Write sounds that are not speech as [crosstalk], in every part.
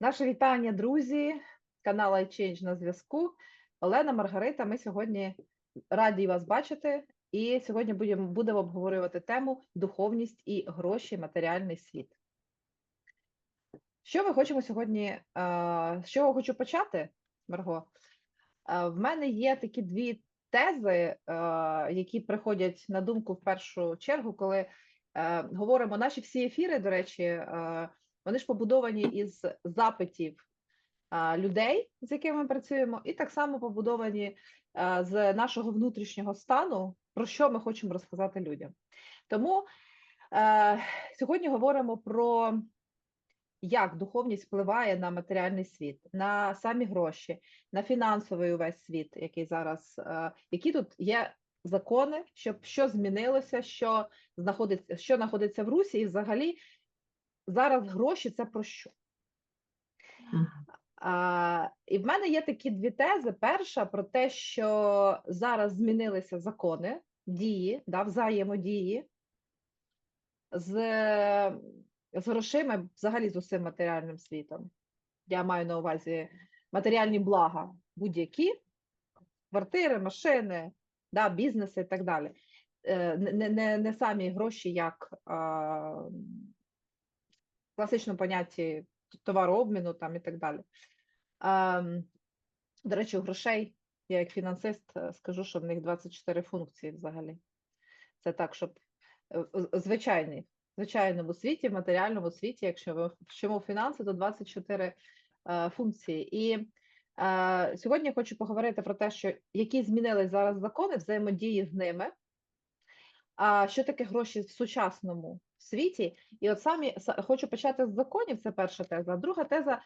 Наше вітання, друзі, канал iChange на зв'язку. Олена Маргарита. Ми сьогодні раді вас бачити. І сьогодні будемо, будемо обговорювати тему духовність і гроші, матеріальний світ. Що ми хочемо сьогодні? З чого хочу почати, Марго? В мене є такі дві тези, які приходять на думку в першу чергу, коли говоримо наші всі ефіри, до речі, вони ж побудовані із запитів людей, з якими ми працюємо, і так само побудовані з нашого внутрішнього стану, про що ми хочемо розказати людям. Тому е, сьогодні говоримо про як духовність впливає на матеріальний світ, на самі гроші, на фінансовий увесь світ, який зараз, е, які тут є закони, щоб що змінилося, що знаходиться, що знаходиться в Русі, і взагалі зараз гроші це про що? А, і в мене є такі дві тези. Перша про те, що зараз змінилися закони дії, да, взаємодії з, з грошима, взагалі з усім матеріальним світом. Я маю на увазі матеріальні блага будь-які, квартири, машини, да, бізнеси і так далі. Е, Не, не, не самі гроші, як а, класичному понятті товарообміну там і так далі. До речі, грошей, я як фінансист е, скажу, що в них 24 функції взагалі. Це так, щоб е, звичайний, в звичайному світі, в матеріальному світі, якщо ви вчимо фінанси, то 24 е, функції. І сьогодні я хочу поговорити про те, що які змінились зараз закони взаємодії з ними. А що таке гроші в сучасному світі? І от самі хочу почати з законів. Це перша теза. Друга теза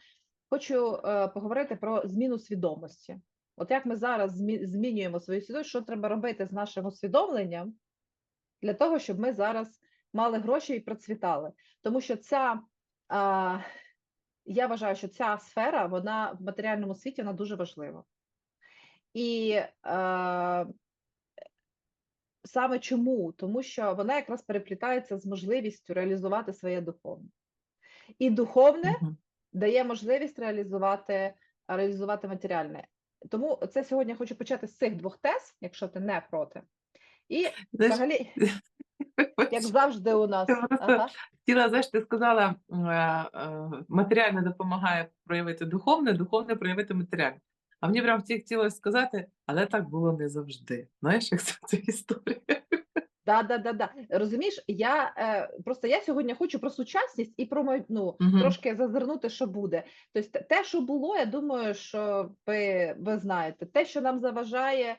хочу е, поговорити про зміну свідомості. От як ми зараз змінюємо свою свідомість, що треба робити з нашим усвідомленням для того, щоб ми зараз мали гроші і процвітали. Тому що ця, а, я вважаю, що ця сфера, вона в матеріальному світі вона дуже важлива. І е, саме чому? Тому що вона якраз переплітається з можливістю реалізувати своє духовне. І духовне Мгм. дає можливість реалізувати, реалізувати матеріальне. Тому це сьогодні я хочу почати з цих двох тез, якщо ти не проти. І взагалі, як завжди, у нас ага, хотіла, знаєш, ти сказала, е, е, матеріальне допомагає проявити духовне, духовне проявити матеріальне. А мені прям хотілося сказати, але так було не завжди. Знаєш, як це ця історія? да, да, да, да. Розумієш, я е, просто я сьогодні хочу про сучасність і про май- ну, Мгм. трошки зазирнути, що буде. Тобто, те- що було, я думаю, що ви, ви знаєте, те, що нам заважає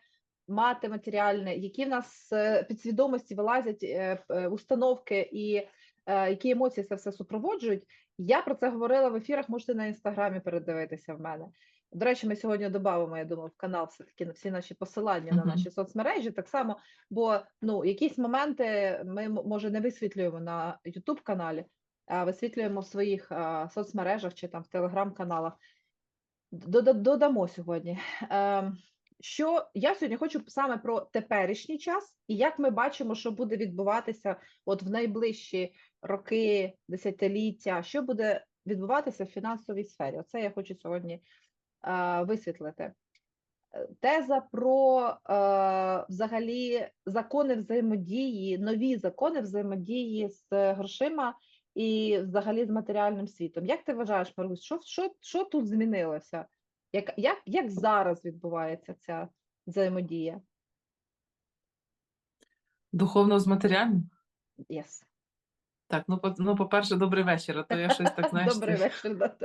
мати матеріальне, які в нас е, підсвідомості вилазять е, е, установки і е, які емоції це все супроводжують. Я про це говорила в ефірах. Можете на інстаграмі передивитися в мене. До речі, ми сьогодні додамо, я думаю, в канал все таки на всі наші посилання на наші соцмережі. Так само, бо ну якісь моменти ми може не висвітлюємо на youtube каналі, а висвітлюємо в своїх а, соцмережах чи там в телеграм-каналах. Додамо сьогодні. Ем, Що я сьогодні хочу саме про теперішній час і як ми бачимо, що буде відбуватися от в найближчі роки, десятиліття, що буде відбуватися в фінансовій сфері. Оце я хочу сьогодні е, висвітлити. Е, Теза про е, взагалі закони взаємодії, нові закони взаємодії з грошима і взагалі з матеріальним світом. Як ти вважаєш, Марусь, що, що, що тут змінилося? Як, як, як зараз відбувається ця взаємодія? Духовно з матеріальним? Yes. Так, ну, по, ну, по-перше, добрий вечір, а то я щось так, [laughs] знаєш, Добрий [laughs] вечір. да.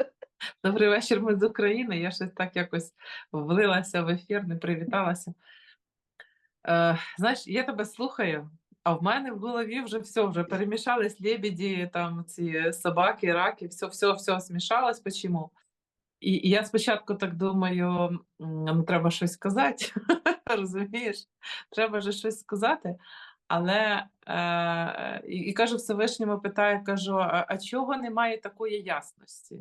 добрий вечір, ми з України, я щось так якось влилася в ефір, не привіталася. Е, знаєш, я тебе слухаю, а в мене в голові вже все, вже перемішались лебеді, там ці собаки, раки, все, все, все смішалось. Почему? І, і я спочатку так думаю: ну треба щось сказати, [laughs] розумієш? Треба же щось сказати. Але е, і, кажу Всевишньому, питаю, кажу: а, а чого немає такої ясності?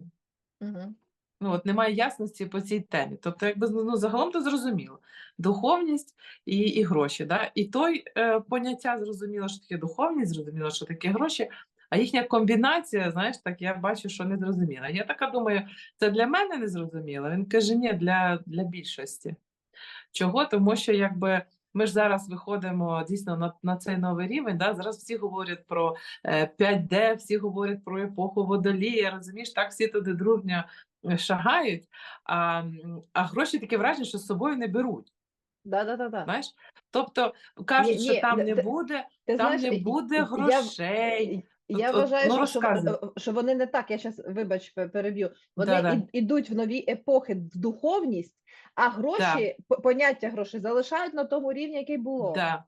Мгм. Ну, от немає ясності по цій темі. Тобто, якби ну, загалом то зрозуміло. Духовність і, і гроші. Да? І той е, поняття зрозуміло, що таке духовність, зрозуміло, що таке гроші. А їхня комбінація, знаєш, так я бачу, що не зрозуміла. Я така думаю, це для мене не зрозуміло. Він каже, ні, для, для більшості. Чого? Тому що якби ми ж зараз виходимо дійсно на, на цей новий рівень. Да? Зараз всі говорять про е, 5D, всі говорять про епоху водолія. Розумієш, так всі туди дружньо е, шагають, а, а гроші таке враження, що з собою не беруть. Да, да, да, да. Знаєш? Тобто кажуть, Ні, що ні, там не буде, Ти там знаєш, не буде грошей. я- грошей. Я От- от, вважаю, ну, що, що, вон- що вони не так. Я зараз, вибач, пе- переб'ю. Вони Да-да. ід- ідуть в нові епохи в духовність, а гроші, по- поняття грошей залишають на тому рівні, який було. Да.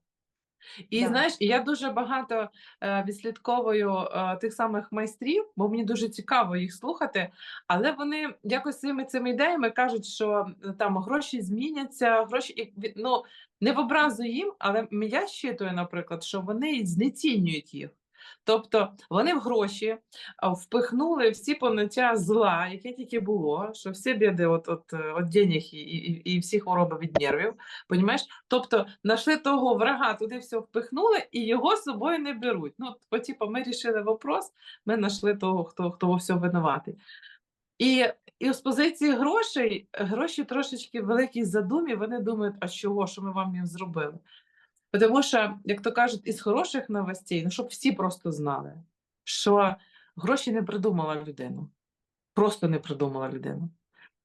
І Да. знаєш, і я дуже багато е, відслідковую е, тих самих майстрів, бо мені дуже цікаво їх слухати. Але вони якось своїми цими ідеями кажуть, що е, там гроші зміняться, гроші і ну не в образу їм, але м- я щитую, наприклад, що вони знецінюють їх. Тобто вони в гроші впихнули всі поняття зла, яке тільки було, що всі біди от, от, е, от денег і, і, і всі хвороби від нервів. Понімаєш? Тобто знайшли того врага, туди все впихнули і його з собою не беруть. Ну, по типу, ми рішили вопрос, ми знайшли того, хто, хто всьому винуватий. І, і з позиції грошей, гроші трошечки великій задумі, вони думають, а чого, що ми вам їм зробили? Тому що, як то кажуть, із хороших новостей, ну щоб всі просто знали, що гроші не придумала людину. Просто не придумала людину.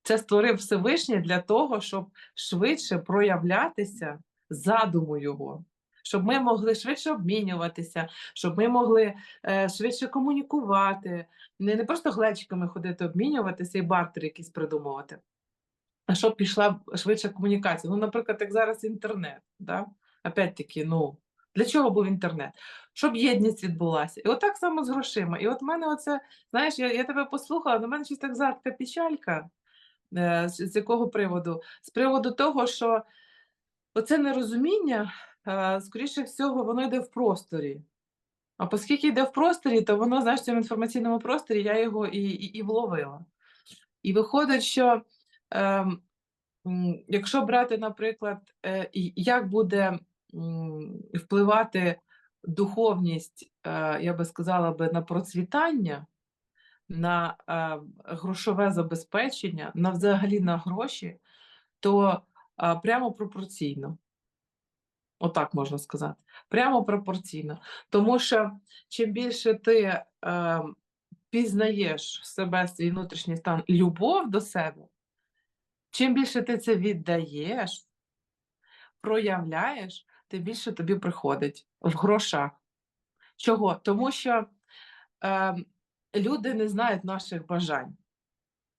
Це створив Всевишній для того, щоб швидше проявлятися задуму його, щоб ми могли швидше обмінюватися, щоб ми могли е, швидше комунікувати, не, не просто глечиками ходити обмінюватися і бартери якісь придумувати, а щоб пішла швидша комунікація. Ну, наприклад, як зараз інтернет. Да? Опять-таки, ну, для чого був інтернет? Щоб єдність відбулася. І от так само з грошима. І от в мене оце, знаєш, я, я тебе послухала, на мене щось так зараз така печалька. Е, З, якого приводу? З приводу того, що оце нерозуміння, е, скоріше всього, воно йде в просторі. А оскільки йде в просторі, то воно, знаєш, в цьому інформаційному просторі я його і, і, і вловила. І виходить, що м, якщо брати, наприклад, е, як буде впливати духовність, е, я би сказала би, на процвітання, на е, грошове забезпечення, на взагалі на гроші, то е, прямо пропорційно. Отак можна сказати. Прямо пропорційно. Тому що чим більше ти е, пізнаєш себе, свій внутрішній стан, любов до себе, чим більше ти це віддаєш, проявляєш, тим більше тобі приходить в грошах. Чого? Тому що е, люди не знають наших бажань.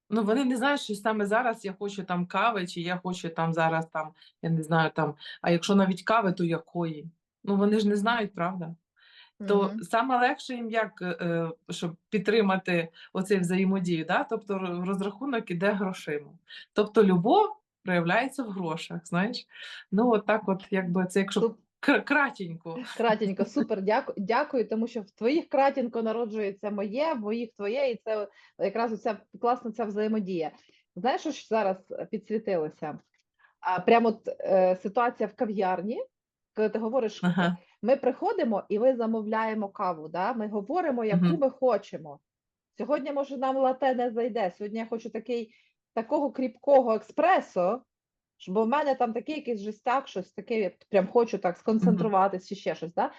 Ну, вони не знають, що саме зараз я хочу там кави, чи я хочу там зараз там, я не знаю, там, а якщо навіть кави, то якої? Ну, вони ж не знають, правда? То Мгм. саме легше їм як, е, е, щоб підтримати оцей взаємодію, да? тобто розрахунок іде грошима. Тобто любов проявляється в грошах, знаєш? Ну, от так от, якби це якщо Суп- кр- кратенько. Кратенько, супер, дякую, дякую, тому що в твоїх кратенько народжується моє, в моїх твоє, і це якраз оця класна ця взаємодія. Знаєш, що ж зараз підсвітилося? А прямо от, е, ситуація в кав'ярні, коли ти говориш, Ага. ми приходимо і ми замовляємо каву. Да? Ми говоримо, яку Мгм. ми хочемо. Сьогодні, може, нам лате не зайде. Сьогодні я хочу такий, такого кріпкого експресо, бо в мене там такий якийсь жестяк, щось таке, я прям хочу так сконцентруватися чи ще щось. Да?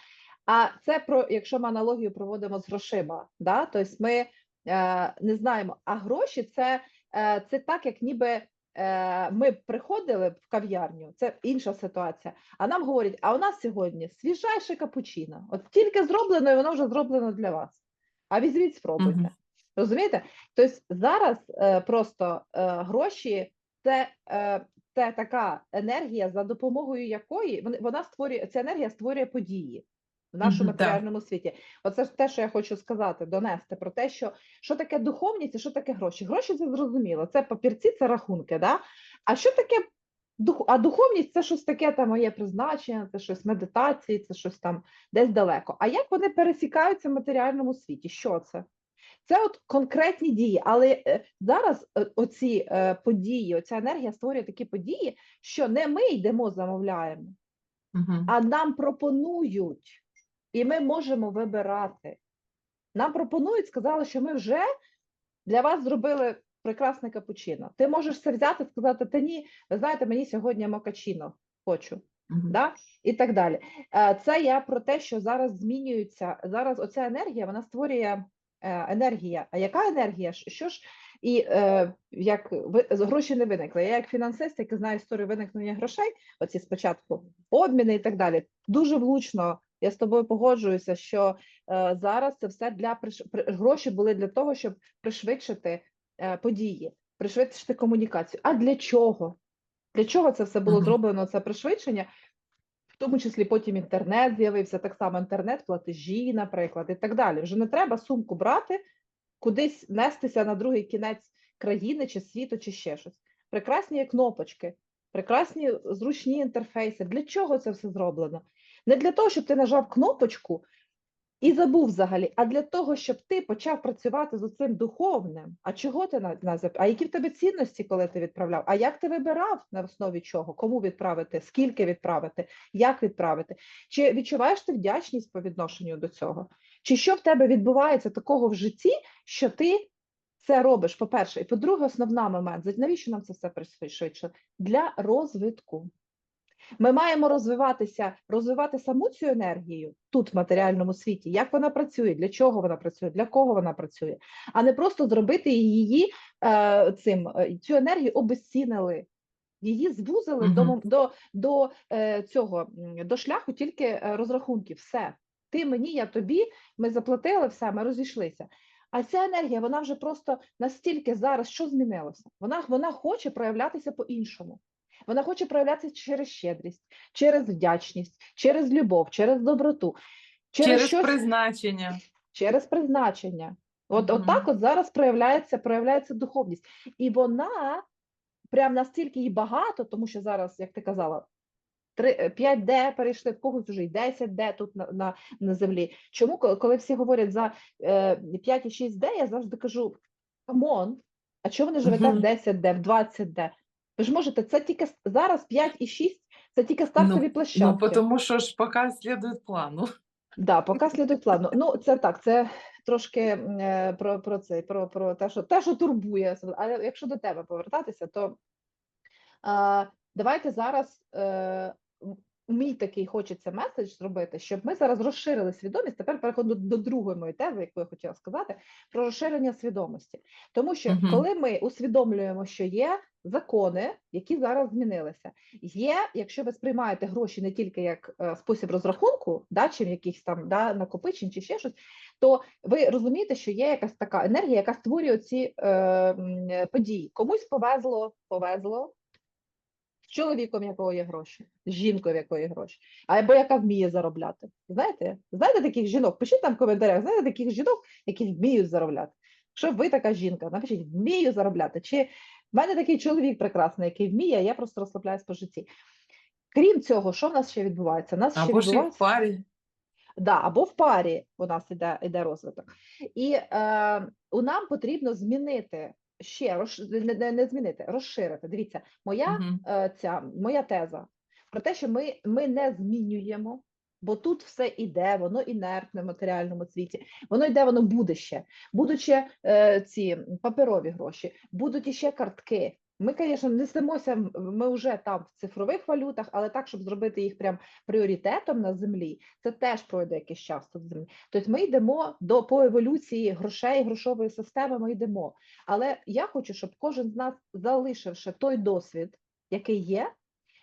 А це про, якщо ми аналогію проводимо з грошима, да? тобто ми е, не знаємо, а гроші це, е, це так, як ніби е, ми приходили в кав'ярню, це інша ситуація. А нам говорять, а у нас сьогодні свіжайше капучино. От тільки зроблено, і воно вже зроблено для вас. А візьміть, спробуйте. Мгм. Розумієте? Тобто зараз е, просто е, гроші це, е, це така енергія, за допомогою якої вони- вона створює ця енергія створює події в нашому матеріальному світі. Оце ж те, що я хочу сказати, донести про те, що що таке духовність і що таке гроші. Гроші це зрозуміло, це папірці, це рахунки. Да? А що таке дух? А духовність це щось таке там моє призначення, це щось медитації, це щось там десь далеко. А як вони пересікаються в матеріальному світі? Що це? Це от конкретні дії, але е, зараз е, оці е, події, оця енергія створює такі події, що не ми йдемо, замовляємо, Мгм. а нам пропонують, і ми можемо вибирати. Нам пропонують, сказали, що ми вже для вас зробили прекрасне капучино. Ти можеш це взяти, і сказати, та ні, ви знаєте, мені сьогодні мокачино хочу. Мгм. Да? І так далі. Це я про те, що зараз змінюється. Зараз оця енергія вона створює енергія. А яка енергія? Що- ж і е, як ви гроші не виникли? Я як фінансист, який знає історію виникнення грошей, оці спочатку обміни і так далі. Дуже влучно. Я з тобою погоджуюся, що е, зараз це все для приш... гроші були для того, щоб пришвидшити е, події, пришвидшити комунікацію. А для чого? Для чого це все було зроблено? Це пришвидшення, в тому числі потім інтернет з'явився, так само інтернет, платежі, наприклад, і так далі. Вже не треба сумку брати, кудись нестися на другий кінець країни чи світу, чи ще щось. Прекрасні кнопочки, прекрасні зручні інтерфейси. Для чого це все зроблено? Не для того, щоб ти нажав кнопочку і забув взагалі, а для того, щоб ти почав працювати з цим духовним. А чого ти на, на А які в тебе цінності, коли ти відправляв? А як ти вибирав на основі чого? Кому відправити, скільки відправити, як відправити? Чи відчуваєш ти вдячність по відношенню до цього? Чи що в тебе відбувається такого в житті, що ти це робиш? По-перше, і по-друге, основна момент, навіщо нам це все пришвидшено? Для розвитку. Ми маємо розвиватися, розвивати саму цю енергію тут, в матеріальному світі, як вона працює, для чого вона працює, для кого вона працює, а не просто зробити її е, цим е, цю енергію обезцінили. Її звузили до, Мгм. мом- до, до е, цього до шляху тільки е, розрахунків. Все. Ти мені, я тобі, ми заплатили все, ми розійшлися. А ця енергія, вона вже просто настільки зараз що змінилося? Вона, вона хоче проявлятися по-іншому. Вона хоче проявлятися через щедрість, через вдячність, через любов, через доброту, через, Через щось, призначення. через призначення. От, от так от зараз проявляється, проявляється духовність. І вона прям настільки її багато, тому що зараз, як ти казала, 5D перейшли, в когось вже й 10D тут на, на, на землі. Чому, коли всі говорять за е, 5 і 6D, я завжди кажу: камон, а чого ви не живете Мгм. в 10D, в 20D? Ви ж можете, це тільки зараз 5 і 6, це тільки стартові площадки. Ну, тому що ж поки слідують плану. Да, поки слідують плану. Ну, це так, це трошки е, про, про це, про, про те, що те, що турбує. Але якщо до тебе повертатися, то а, давайте зараз е, мій такий хочеться меседж зробити, щоб ми зараз розширили свідомість. Тепер переходимо до, до другої моєї тези, яку я хотіла сказати, про розширення свідомості. Тому що Мгм. коли ми усвідомлюємо, що є закони, які зараз змінилися, є, якщо ви сприймаєте гроші не тільки як е, спосіб розрахунку, да, чи якихось там да, накопичень, чи ще щось, то ви розумієте, що є якась така енергія, яка створює ці е, е, події. Комусь повезло, повезло. З чоловіком, якого є гроші, жінкою, в якої гроші, або яка вміє заробляти. Знаєте? Знаєте таких жінок? Пишіть там в коментарях, знаєте таких жінок, які вміють заробляти. Якщо ви така жінка, напишіть вмію заробляти. Чи в мене такий чоловік прекрасний, який вміє, я просто розслабляюсь по житті. Крім цього, що в нас ще відбувається? У нас ще Або ж і в парі. Да, або в парі у нас іде, іде розвиток. І е, у нам потрібно змінити ще розш... не, не, не змінити, розширити. Дивіться, моя Мгм. е, ця моя теза про те, що ми, ми не змінюємо, бо тут все іде, воно інертне в матеріальному світі, воно йде, воно буде ще. Будуть ще е, ці паперові гроші, будуть іще картки. Ми, звісно, несемося, м- ми вже там в цифрових валютах, але так, щоб зробити їх прям пріоритетом на землі, це теж пройде якийсь час тут землі. Тобто ми йдемо до по еволюції грошей, грошової системи. Ми йдемо. Але я хочу, щоб кожен з нас, залишивши той досвід, який є,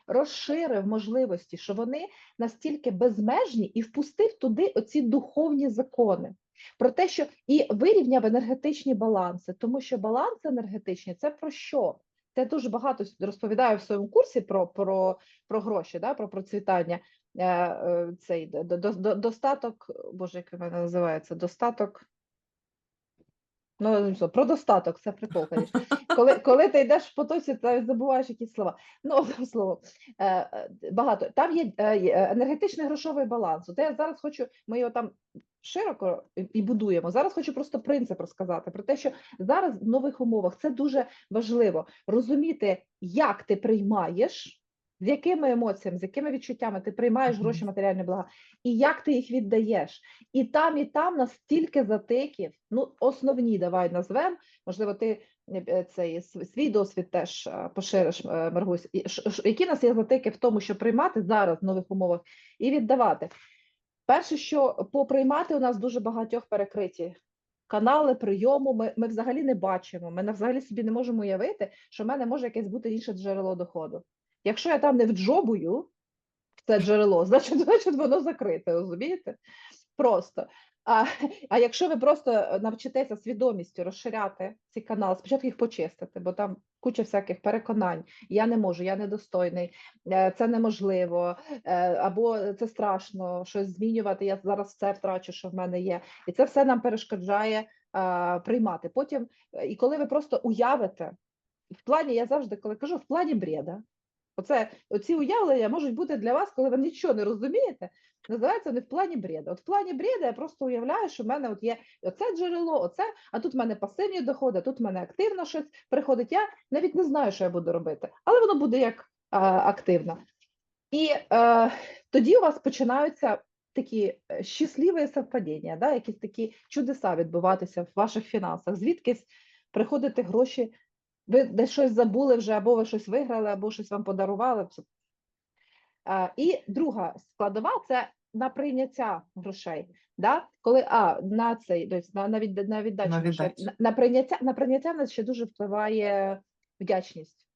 розширив можливості, що вони настільки безмежні і впустив туди оці духовні закони. Про те, що і вирівняв енергетичні баланси, тому що баланс енергетичний це про що? Це дуже багато розповідаю в своєму курсі про, про, про гроші, да, про процвітання. Е, е, Цей до- до- до- достаток, боже, як він називається, достаток. Ну, про достаток, це прикол. Коли, коли ти йдеш в потоці, ти забуваєш якісь слова. Ну, словом, е, е, багато. Там є е, енергетичний грошовий баланс. От я зараз хочу, ми його там широко і будуємо. Зараз хочу просто принцип розказати про те, що зараз в нових умовах це дуже важливо розуміти, як ти приймаєш з якими емоціями, з якими відчуттями ти приймаєш гроші матеріальні блага, і як ти їх віддаєш. І там, і там настільки затиків, ну, основні давай назвемо, можливо, ти е, е, цей свій досвід теж е, пошириш, Маргусь. Які в нас є затики в тому, що приймати зараз в нових умовах і віддавати? Перше, що поприймати у нас дуже багатьох перекриті канали прийому. Ми, ми взагалі не бачимо. Ми взагалі собі не можемо уявити, що в мене може якесь бути інше джерело доходу. Якщо я там не вджобую це джерело, [laughs] значить, значить воно закрите, розумієте? Просто. А, а якщо ви просто е, навчитеся свідомістю розширяти ці канали, спочатку їх почистити, бо там куча всяких переконань. Я не можу, я недостойний, е, це неможливо, е, або це страшно щось змінювати. Я зараз все втрачу, що в мене є. І це все нам перешкоджає а, приймати. Потім, і коли ви просто уявите, в плані, я завжди коли кажу, в плані бреда. Оце оці уявлення можуть бути для вас, коли ви нічого не розумієте. Називається не в плані бреда. От в плані бреда я просто уявляю, що в мене от є оце джерело, оце, а тут в мене пасивні доходи, тут в мене активно щось приходить. Я навіть не знаю, що я буду робити, але воно буде як а, активно. І е, тоді у вас починаються такі е, щасливі совпадіння, да, якісь такі чудеса відбуватися в ваших фінансах. Звідкись приходити гроші, ви десь щось забули вже, або ви щось виграли, або щось вам подарували. І друга складова це на прийняття грошей. Да? Коли а, на цей, тобто на, на, від, на віддачу На грошей, на, на прийняття, на прийняття в нас ще дуже впливає вдячність.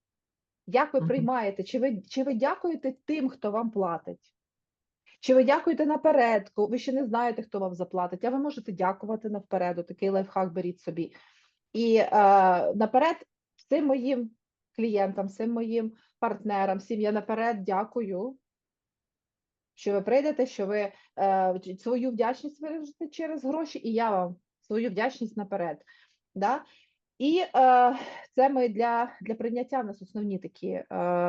Як ви Мгм. приймаєте? Чи ви, чи ви дякуєте тим, хто вам платить? Чи ви дякуєте напередку? Ви ще не знаєте, хто вам заплатить, а ви можете дякувати наперед. Такий лайфхак беріть собі. І е, наперед всім моїм клієнтам, всім моїм партнерам, всім я наперед дякую, що ви прийдете, що ви е, свою вдячність виражете через гроші, і я вам свою вдячність наперед. Да? І е, це ми для, для прийняття в нас основні такі е,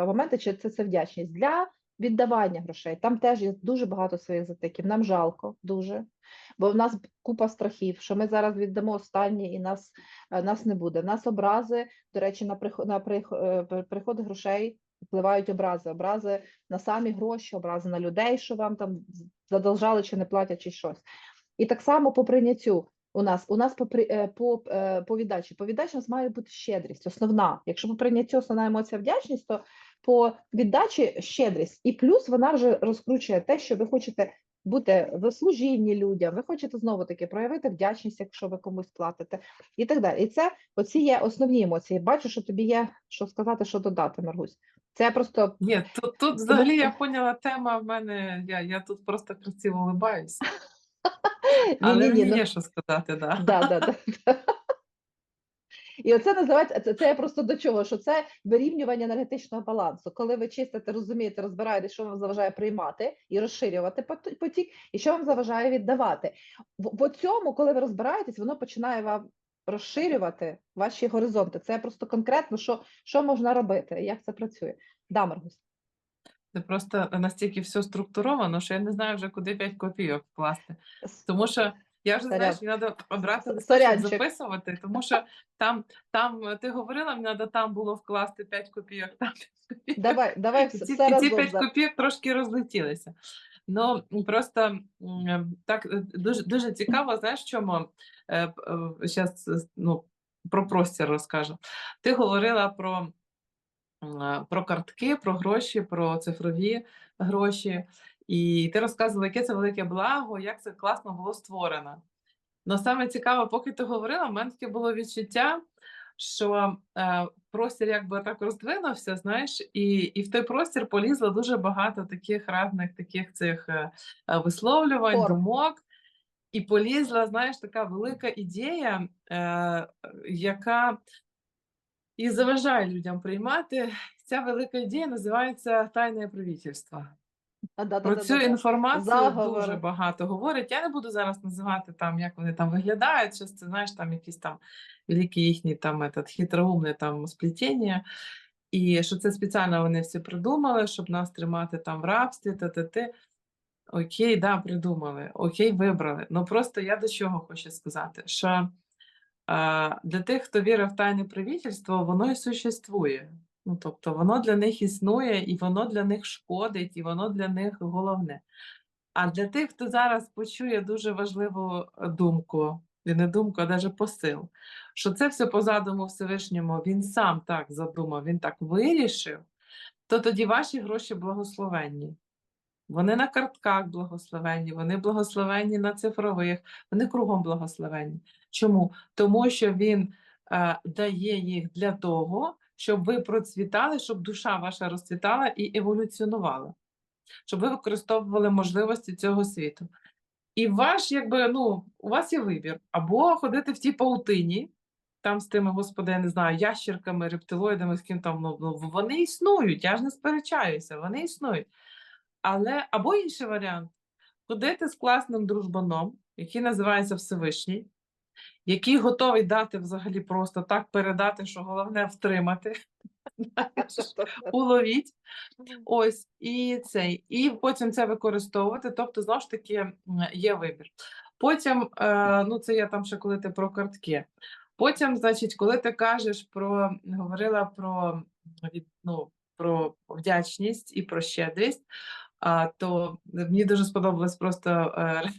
моменти, чи це, це вдячність. Для віддавання грошей. Там теж є дуже багато своїх затиків. Нам жалко дуже, бо в нас купа страхів, що ми зараз віддамо останнє і нас, е, нас не буде. В нас образи, до речі, на приход, на е, приход грошей впливають образи. Образи на самі гроші, образи на людей, що вам там з- задолжали чи не платять, чи щось. І так само по прийняттю. У нас у нас по, е, по, по віддачі. По віддачі у нас має бути щедрість, основна. Якщо по прийняттю основна емоція вдячність, то по віддачі щедрість. І плюс вона вже розкручує те, що ви хочете бути в служінні людям, ви хочете знову таки проявити вдячність, якщо ви комусь платите, і так далі. І це оці є основні емоції. Бачу, що тобі є що сказати, що додати, Маргусь. Це просто Ні, тут, тут взагалі я поняла тема в мене. Я, я тут просто красиво улибаюсь. [laughs] Але Ні-ні-ні, мені ну- є що сказати, да. Да, да, да. І оце називається це, це я просто до чого, що це вирівнювання енергетичного балансу. Коли ви чистите, розумієте, розбираєте, що вам заважає приймати і розширювати пот- потік, і що вам заважає віддавати. По цьому, коли ви розбираєтесь, воно починає вам розширювати ваші горизонти. Це просто конкретно, що, що можна робити, як це працює. Да, Маргус. Це просто настільки все структуровано, що я не знаю вже, куди 5 копійок вкласти. Тому що я вже Сорян. знаєш, мені треба обрати записувати, тому що там, там е, ти говорила, мені треба там було вкласти 5 копійок, там 5 копійок. Давай, давай І все, ці, все і ці 5 за- копійок трошки розлетілися. Ну просто так е, дуже дуже цікаво, знаєш, чому зараз ну, про простір розкажу. Ти говорила про, е, про картки, про гроші, про цифрові гроші, і ти розказувала, яке це велике благо, як це класно було створено. Ну, саме цікаво, поки ти говорила, в мене таке було відчуття, що е, простір якби так роздвинувся, знаєш, і, і в той простір полізло дуже багато таких різних таких цих е, е, висловлювань, Форм. думок. І полізла, знаєш, така велика ідея, е, яка і заважає людям приймати. Ця велика ідея називається тайне правительство. А, да, да, Про да, цю да, да. інформацію Заговори. дуже багато говорять. Я не буду зараз називати там, як вони там виглядають. Що це знаєш, там якісь там великі їхні там этот, хитроумне там сплетіння. І що це спеціально вони всі придумали, щоб нас тримати там в рабстві, та-та-ти. Окей, да, придумали, окей, вибрали. Ну просто я до чого хочу сказати, що е, для тих, хто вірить в тайне правительство, воно і существує. Ну, тобто воно для них існує, і воно для них шкодить, і воно для них головне. А для тих, хто зараз почує дуже важливу е, думку, і не думку, а навіть посил, що це все по задуму Всевишньому, він сам так задумав, він так вирішив, то тоді ваші гроші благословенні. Вони на картках благословенні, вони благословенні на цифрових, вони кругом благословенні. Чому? Тому що він е, дає їх для того, щоб ви процвітали, щоб душа ваша розцвітала і еволюціонувала, щоб ви використовували можливості цього світу. І ваш, якби, ну, у вас є вибір, або ходити в тій паутині, там з тими, господи, я не знаю, ящерками, рептилоїдами, з ким там, ну, ну, вони існують, я ж не сперечаюся, вони існують. Але або інший варіант ходити з класним дружбаном, який називається Всевишній, який готовий дати взагалі просто так передати, що головне втримати, [laughs] уловіть. Ось і цей, і потім це використовувати. Тобто, знову ж таки, є вибір. Потім, е, ну це я там ще коли ти про картки. Потім, значить, коли ти кажеш про говорила про ну, про вдячність і про щедрість, а, то мені дуже сподобалась просто е,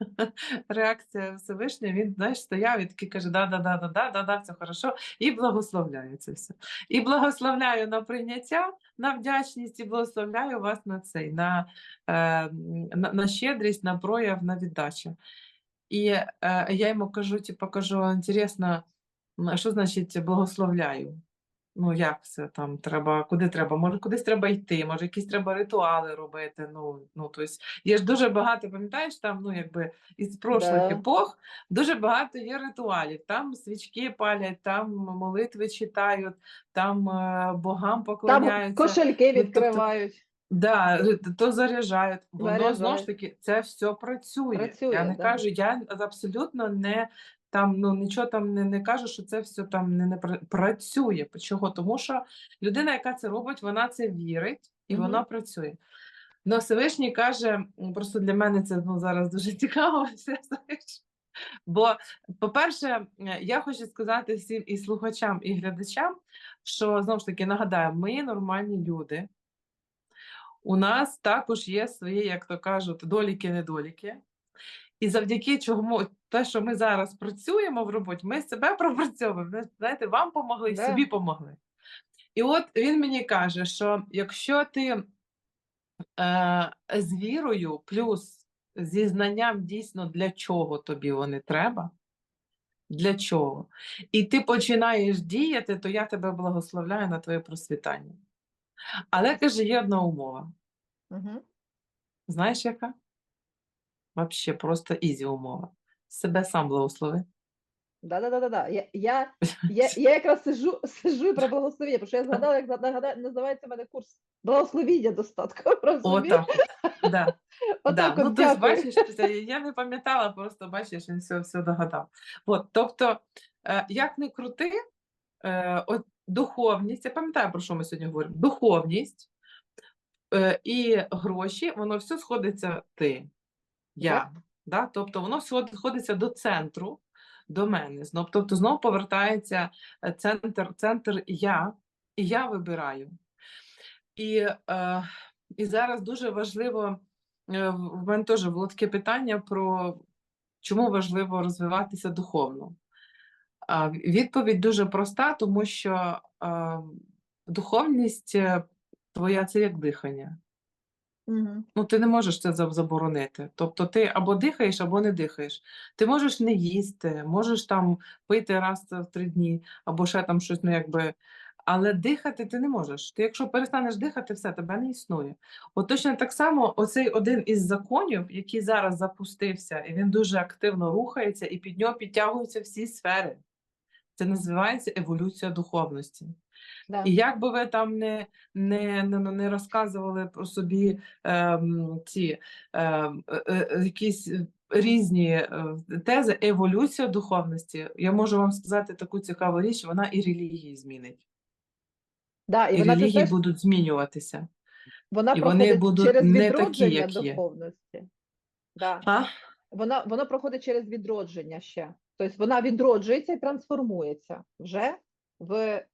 [laughs] реакція Всевишнього. Він знаєш, стояв і такий каже: да, да, да, да, да, да, да, все хорошо, і благословляє це все. І благословляю на прийняття, на вдячність, і благословляю вас на цей, на, е, на, на щедрість, на прояв, на віддачу. І е, я йому кажу, типу, кажу, інтересно, що значить благословляю? Ну, як це там треба, куди треба? Може, кудись треба йти, може, якісь треба ритуали робити. Ну, ну, тобто, є ж дуже багато, пам'ятаєш, там, ну, якби із прошлих Да. епох дуже багато є ритуалів. Там свічки палять, там молитви читають, там е, богам Там поклоняються. кошельки Ну, тобто, відкривають. Да, то заряджають. Воно знову ж таки це все працює. Працює, я не да. кажу, я абсолютно не там ну нічого там не, не кажу, що це все там не, не працює. Чого? Тому що людина, яка це робить, вона це вірить і Мгм. вона працює. Но Всевишній каже, просто для мене це ну, зараз дуже [laughs] цікаво. [laughs] Все, знаєш. Бо, по-перше, е, я хочу сказати всім і слухачам, і глядачам, що знову ж таки нагадаю, ми нормальні люди. У нас також є свої, як то кажуть, доліки-недоліки. І завдяки чому те, що ми зараз працюємо в роботі, ми себе пропрацьовуємо. Знаєте, вам помогли, Да. собі помогли. І от він мені каже, що якщо ти е, з вірою, плюс зі знанням дійсно для чого тобі вони треба, для чого, і ти починаєш діяти, то я тебе благословляю на твоє просвітання. Але каже, є одна умова. Угу. Знаєш, яка? Вообще просто ізі умова. Себе сам благослови. Да, да, да, да, да. Я, я, я, я якраз сижу, сижу про благословення, тому що я згадала, як нагадаю, називається в мене курс благословіння достатку. Отак. от. Да. Отак Да. от, Ну, дякую. бачиш, я не пам'ятала, просто бачиш, він все, все догадав. От, тобто, е, як не крути, е, от духовність, я пам'ятаю, про що ми сьогодні говоримо. Духовність е, і гроші, воно все сходиться ти, я. Да? Тобто воно сходиться до центру, до мене. Знов, тобто знову повертається е, центр, центр я, і я вибираю. І, е, і зараз дуже важливо, е, в мене теж було таке питання про чому важливо розвиватися духовно. А, відповідь дуже проста, тому що е, духовність е, твоя це як дихання. Ну, ти не можеш це заборонити. Тобто ти або дихаєш, або не дихаєш. Ти можеш не їсти, можеш там пити раз в три дні, або ще там щось, ну якби. Але дихати ти не можеш. Ти, якщо перестанеш дихати, все, тебе не існує. От точно так само, оцей один із законів, який зараз запустився, і він дуже активно рухається, і під нього підтягуються всі сфери. Це називається еволюція духовності. Да. І як би ви там не, не, не, не розказували про собі ем, ці ем, е, е, якісь різні е, тези, еволюція духовності, я можу вам сказати таку цікаву річ, вона і релігії змінить. Да, і І вона релігії теж, будуть змінюватися. вона і вони будуть через не такі, як є. духовності. Да. А? Вона, вона проходить через відродження ще. Тобто вона відроджується і трансформується вже в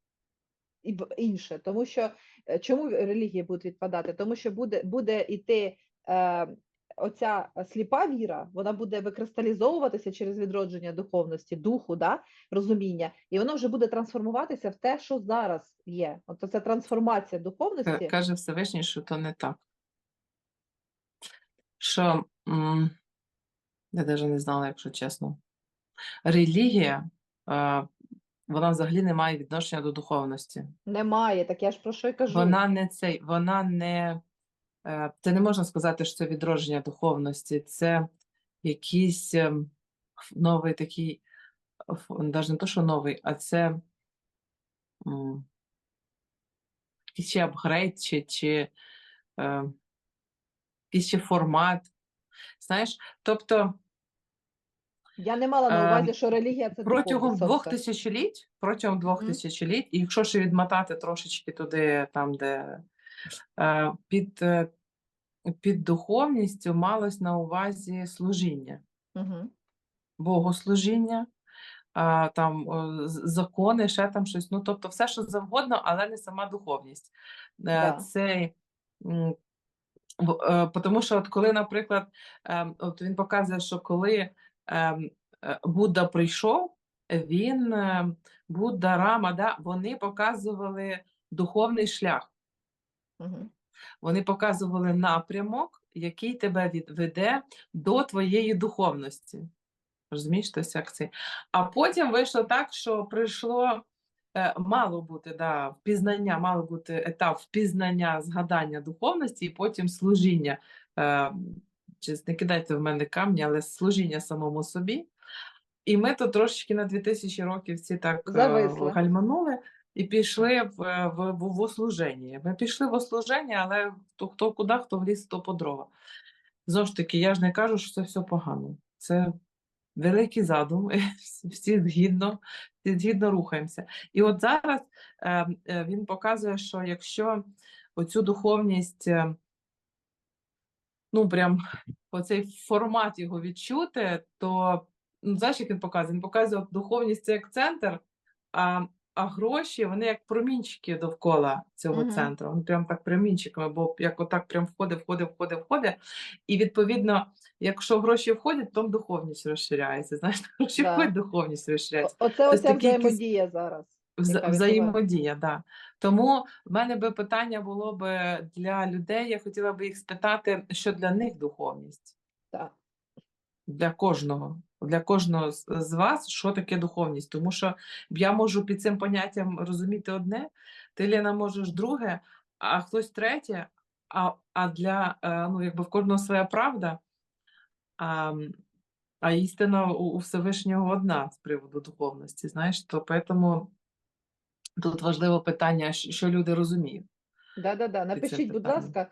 і інше. Тому що е, чому релігії будуть відпадати? Тому що буде, буде йти е, оця сліпа віра, вона буде викристалізовуватися через відродження духовності, духу, да, розуміння, і воно вже буде трансформуватися в те, що зараз є. От ця трансформація духовності. Каже Всевишній, що то не так. Що я навіть не знала, якщо чесно. Релігія, е, вона взагалі не має відношення до духовності. Немає, так я ж про що й кажу. Вона не цей, вона не. е, Це не можна сказати, що це відродження духовності, це якийсь ем, новий такий, навіть не то, що новий, а це якийсь ще апгрейд, чи, чи е, якийсь ще формат. Знаєш, тобто Я не мала на Ем, увазі, що релігія це протягом двох тисячоліть, протягом двох Мгм. тисячоліть, і якщо ще відмотати трошечки туди, там, де е, під, е, під духовністю малось на увазі служіння, Мгм. богослужіння, там закони, ще там щось. Ну, тобто, все, що завгодно, але не сама духовність. Е, Да. Цей, е, тому що, от коли, наприклад, ем, от він показує, що коли ем, е, Будда прийшов, він е, Будда, Рама, да, вони показували духовний шлях. Вони показували напрямок, який тебе відведе до твоєї духовності. Розумієш, тобто як це? А потім вийшло так, що прийшло е, мало бути да, впізнання, мало бути етап впізнання, згадання духовності, і потім служіння. Е, чи не кидайте в мене камні, але служіння самому собі. І ми то трошечки на 2000 років ці так е, Зависли. гальманули і пішли в, в, в, в служення. Ми пішли в служення, але хто, хто куди, хто в ліс, то по дрова. Знову ж таки, я ж не кажу, що це все погано. Це великий задум, [laughs] всі- згідно, всі згідно рухаємося. І от зараз е, е, він показує, що якщо оцю духовність, е, ну прям оцей формат його відчути, то ну, знаєш, як він показує? Він показує от духовність це як центр, а, а гроші вони як промінчики довкола цього Мгм. центру. Вони прям так промінчиками, бо як отак прям входить, входить, входить, входить. І відповідно, якщо гроші входять, то духовність розширяється. Знаєш, [laughs] гроші Да. входять, духовність розширяється. Оце Тобто оця такі якісь- взаємодія зараз. Вза- взаємодія, да. Тому в мене би питання було би для людей. Я хотіла би їх спитати, що для них духовність, Так. для кожного, для кожного з, вас, що таке духовність. Тому що я можу під цим поняттям розуміти одне, ти Ліна можеш друге, а хтось третє. А, а для е, ну, якби в кожного своя правда. А, а істина у, у Всевишнього одна з приводу духовності, знаєш, то поэтому тут важливе питання, що що люди розуміють. Да, да, да. Напишіть, будь ласка,